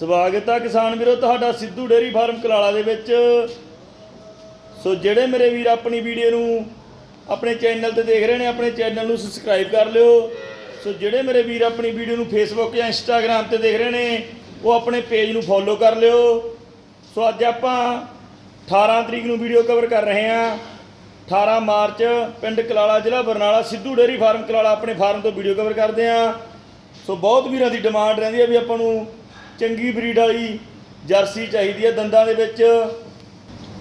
ਸਵਾਗਤ ਆ ਕਿਸਾਨ ਵੀਰੋ, ਤੁਹਾਡਾ ਸਿੱਧੂ ਡੇਰੀ ਫਾਰਮ ਕਲਾਲਾ ਦੇ ਵਿੱਚ। ਸੋ ਜਿਹੜੇ ਮੇਰੇ ਵੀਰ ਆਪਣੀ ਵੀਡੀਓ ਨੂੰ ਆਪਣੇ ਚੈਨਲ ਤੇ ਦੇਖ ਰਹੇ ਨੇ, ਆਪਣੇ ਚੈਨਲ ਨੂੰ ਸਬਸਕ੍ਰਾਈਬ ਕਰ ਲਿਓ। ਸੋ ਜਿਹੜੇ ਮੇਰੇ ਵੀਰ ਆਪਣੀ ਵੀਡੀਓ ਨੂੰ ਫੇਸਬੁੱਕ ਜਾਂ ਇੰਸਟਾਗ੍ਰam ਤੇ ਦੇਖ ਰਹੇ ਨੇ, ਉਹ ਆਪਣੇ ਪੇਜ ਨੂੰ ਫੋਲੋ ਕਰ ਲਿਓ। ਸੋ ਅੱਜ ਆਪਾਂ 18 ਤਰੀਕ ਨੂੰ ਵੀਡੀਓ ਕਵਰ ਕਰ ਰਹੇ ਹਾਂ। 18 ਮਾਰਚ, ਪਿੰਡ ਕਲਾਲਾ ਜ਼ਿਲ੍ਹਾ ਬਰਨਾਲਾ, ਸਿੱਧੂ ਡੇਰੀ ਫਾਰਮ ਕਲਾਲਾ ਆਪਣੇ ਫਾਰਮ ਤੋਂ ਵੀਡੀਓ ਕਵਰ ਕਰਦੇ ਹਾਂ। ਸੋ ਬਹੁਤ ਵੀਰਾਂ ਦੀ ਡਿਮਾਂਡ ਰਹਿੰਦੀ ਹੈ ਵੀ ਆਪਾਂ ਨੂੰ ਚੰਗੀ ਬਰੀਡ ਵਾਲੀ ਜਰਸੀ ਚਾਹੀਦੀ ਹੈ ਦੰਦਾਂ ਦੇ ਵਿੱਚ।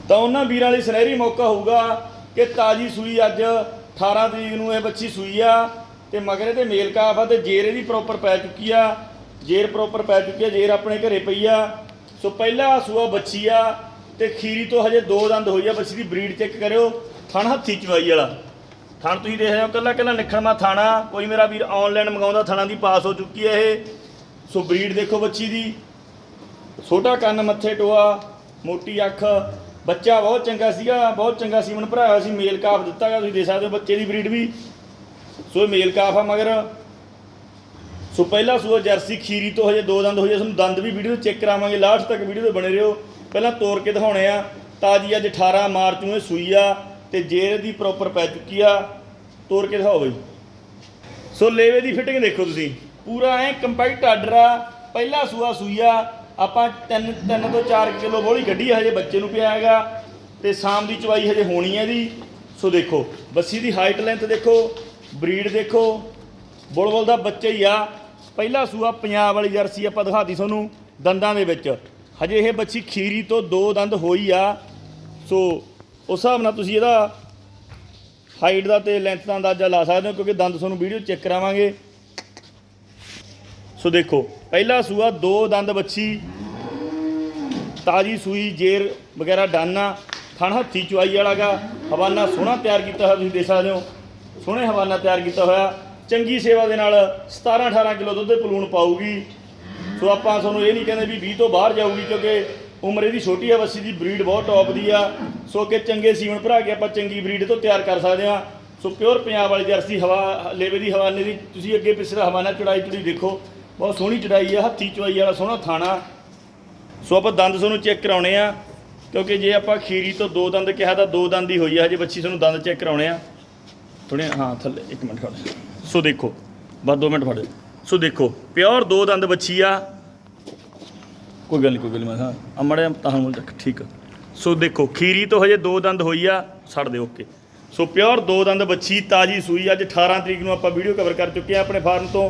ਤਾਂ ਉਹਨਾਂ ਵੀਰਾਂ ਲਈ ਸੁਨਹਿਰੀ ਮੌਕਾ ਹੋਊਗਾ ਕਿ ਤਾਜੀ ਸੂਈ ਅੱਜ 18 ਤਰੀਕ ਨੂੰ ਇਹ ਬੱਚੀ ਸੂਈ ਆ ਤੇ ਮਗਰ ਇਹਦੇ ਮੇਲ ਕਾਫ ਆ ਤੇ ਜੇਰ ਇਹਦੀ ਪ੍ਰੋਪਰ ਪੈ ਚੁੱਕੀ ਆ। ਜੇਰ ਪ੍ਰੋਪਰ ਪੈ ਚੁੱਕੀ ਆ, ਜੇਰ ਆਪਣੇ ਘਰੇ ਪਈ ਆ। ਸੋ ਪਹਿਲਾ ਸੂਆ ਬੱਚੀ ਆ ਤੇ ਖੀਰੀ ਤੋਂ ਹਜੇ ਦੋ ਦੰਦ ਹੋਈ ਆ। ਬੱਚੀ ਦੀ ਬਰੀਡ ਚੈੱਕ ਕਰਿਓ। ਥਣ ਹੱਥੀ ਚਵਾਈ ਵਾਲਾ। ਥਣ ਤੁਸੀਂ ਦੇਖ ਰਹੇ ਹੋ ਕੱਲਾ ਕੱਲਾ ਨਿਖੜਮਾ ਥਾਣਾ। ਕੋਈ ਮੇਰਾ ਵੀਰ ਆਨਲਾਈਨ ਮੰਗਾਉਂਦਾ, ਥਾਣਾ ਦੀ ਪਾਸ ਹੋ ਚੁੱਕੀ ਹੈ ਇਹ। ਸੋ ਬਰੀਡ ਦੇਖੋ ਬੱਚੀ ਦੀ। ਛੋਟਾ ਕੰਨ ਮੱਥੇ ਟੋਆ ਮੋਟੀ ਅੱਖ। ਬੱਚਾ ਬਹੁਤ ਚੰਗਾ ਸੀਗਾ ਬਹੁਤ ਚੰਗਾ ਸੀਮਨ ਭਰਾਇਆ ਹੋਇਆ ਸੀ। ਮੇਲ ਕਾਫ ਦਿੱਤਾ ਗਿਆ ਤੁਸੀਂ ਦੇ ਸਕਦੇ ਹੋ ਬੱਚੇ ਦੀ ਬਰੀਡ ਵੀ। ਸੋ ਇਹ ਮੇਲ ਕਾਫ ਆ ਮਗਰ। ਸੋ ਪਹਿਲਾ ਸੂਆ ਜਰਸੀ ਖੀਰੀ ਤੋਂ ਹਜੇ ਦੋ ਦੰਦ ਹੋਏ ਆ, ਤੁਹਾਨੂੰ ਦੰਦ ਵੀ ਵੀਡੀਓ ਚੈੱਕ ਕਰਾਵਾਂਗੇ। ਲਾਸਟ ਤੱਕ ਵੀਡੀਓ ਤੇ ਬਣੇ ਰਹੋ। ਪਹਿਲਾਂ ਤੋੜ ਕੇ ਦਿਖਾਉਣੇ ਆ। ਤਾਜੀ ਅੱਜ 18 ਮਾਰਚ ਨੂੰ ਇਹ ਸੂਈ ਆ ਤੇ ਜੇਰ ਦੀ ਪ੍ਰੋਪਰ ਪੈ ਚੁੱਕੀ ਆ। ਤੋੜ ਕੇ ਦਿਖਾਓ ਬਈ। ਸੋ ਲੇਵੇ ਦੀ ਫਿਟਿੰਗ ਦੇਖੋ ਤੁਸੀਂ। ਪੂਰਾ ਐ ਕੰਪੈਕਟ ਆਰਡਰ ਆ ਪਹਿਲਾ ਸੂਆ ਸੂਈਆ, ਆਪਾਂ 3 3 ਤੋਂ 4 ਕਿਲੋ ਬੋਲੀ ਗੱਡੀ ਹਜੇ ਬੱਚੇ ਨੂੰ ਪਿਆ ਹੈਗਾ, ਤੇ ਸ਼ਾਮ ਦੀ ਚਵਾਈ ਹਜੇ ਹੋਣੀ ਹੈ ਇਹਦੀ। ਸੋ ਦੇਖੋ, ਬੱਸੀ ਦੀ ਹਾਈਟ ਲੈਂਥ ਦੇਖੋ ਬਰੀਡ ਦੇਖੋ, ਬੁਲਬੁਲ ਦਾ ਬੱਚਾ ਹੀ ਆ। ਪਹਿਲਾ ਸੂਆ ਪੰਜਾਬ ਵਾਲੀ ਜਰਸੀ ਆਪਾਂ ਦਿਖਾਤੀ ਤੁਹਾਨੂੰ, ਦੰਦਾਂ ਦੇ ਵਿੱਚ। ਹਜੇ ਇਹ ਬੱਚੀ ਖੀਰੀ ਤੋਂ ਦੋ ਦੰਦ ਹੋਈ ਆ। ਸੋ ਉਸ ਹਿਸਾਬ ਨਾਲ ਤੁਸੀਂ ਇਹਦਾ ਹਾਈਟ ਦਾ ਤੇ ਲੈਂਥ ਦਾ ਅੰਦਾਜ਼ਾ ਲਾ ਸਕਦੇ ਹੋ, ਕਿਉਂਕਿ ਦੰਦ ਤੁਹਾਨੂੰ ਵੀਡੀਓ ਚੈੱਕ ਕਰਾਵਾਂਗੇ। ਸੋ ਦੇਖੋ, ਪਹਿਲਾ ਸੂਆ ਦੋ ਦੰਦ ਬੱਚੀ ਤਾਜੀ ਸੂਈ, ਜੇਰ ਵਗੈਰਾ ਡਾਨਾ, ਥਣ ਹੱਥੀ ਚੁਆਈ ਵਾਲਾਗਾ, ਹਵਾਨਾ ਸੋਹਣਾ ਤਿਆਰ ਕੀਤਾ ਹੋਇਆ ਤੁਸੀਂ ਦੇਖ ਸਕਦੇ ਹੋ। ਸੋਹਣੇ ਹਵਾਨਾ ਤਿਆਰ ਕੀਤਾ ਹੋਇਆ। ਚੰਗੀ ਸੇਵਾ ਦੇ ਨਾਲ 17 18 ਕਿਲੋ ਦੁੱਧ ਦੇ ਪਲੂਣ ਪਾਊਗੀ। ਸੋ ਆਪਾਂ ਤੁਹਾਨੂੰ ਇਹ ਨਹੀਂ ਕਹਿੰਦੇ ਵੀ 20 ਤੋਂ ਬਾਹਰ ਜਾਊਗੀ, ਕਿਉਂਕਿ ਉਮਰ ਇਹਦੀ ਛੋਟੀ ਆ, ਬੱਸੀ ਦੀ ਬਰੀਡ ਬਹੁਤ ਟੌਪ ਦੀ ਆ। ਸੋ ਕਿ ਚੰਗੇ ਸੀਮਨ ਭਰਾ ਕੇ ਆਪਾਂ ਚੰਗੀ ਬਰੀਡ ਤੋਂ ਤਿਆਰ ਕਰ ਸਕਦੇ ਆ ਸੋ ਪਿਓਰ ਪੰਜਾਬ ਵਾਲੀ ਜਰਸੀ ਹਵਾ, ਲੇਵੇ ਦੀ ਹਵਾਨੇ ਦੀ, ਤੁਸੀਂ ਅੱਗੇ ਪਿਛਲਾ ਹਵਾਨਾ ਚੜਾਈ ਚੜੀ ਦੇਖੋ। ਬਹੁਤ ਸੋਹਣੀ ਚੜਾਈ ਆ, ਹੱਥੀ ਚਵਾਈ ਵਾਲਾ ਸੋਹਣਾ ਥਾਣਾ। ਸੋ ਆਪਾਂ ਦੰਦ ਤੁਹਾਨੂੰ ਚੈੱਕ ਕਰਾਉਣੇ ਆ, ਕਿਉਂਕਿ ਜੇ ਆਪਾਂ ਖੀਰੀ ਤੋਂ ਦੋ ਦੰਦ ਕਿਹਾ ਤਾਂ ਦੋ ਦੰਦ ਹੀ ਹੋਈ ਆ, ਹਜੇ ਬੱਚੀ ਤੁਹਾਨੂੰ ਦੰਦ ਚੈੱਕ ਕਰਾਉਣੇ ਆ। ਥੋੜੇ ਹਾਂ, ਥੱਲੇ, ਇੱਕ ਮਿੰਟ ਖੜ ਸੋ ਦੇਖੋ, ਬਸ 2 ਮਿੰਟ ਫੜ। ਸੋ ਦੇਖੋ, ਪਿਓਰ ਦੋ ਦੰਦ ਬੱਚੀ ਆ। ਕੋਈ ਗੱਲ ਨਹੀਂ ਕੋਈ ਗੱਲ ਨਹੀਂ ਮੈਂ ਹਾਂ ਅਮੜੇ ਤਾਂ ਹੁਣ ਤੱਕ, ਠੀਕ ਆ। ਸੋ ਦੇਖੋ, ਖੀਰੀ ਤੋਂ ਹਜੇ ਦੋ ਦੰਦ ਹੋਈ ਆ ਛੱਡ ਦਿਓ ਓਕੇ। ਸੋ ਪਿਓਰ ਦੋ ਦੰਦ ਬੱਚੀ ਤਾਜੀ ਸੂਈ, ਅੱਜ 18 ਤਰੀਕ ਨੂੰ ਆਪਾਂ ਵੀਡੀਓ ਕਵਰ ਕਰ ਚੁੱਕੇ ਆ, ਆਪਣੇ ਫਾਰਮ ਤੋਂ।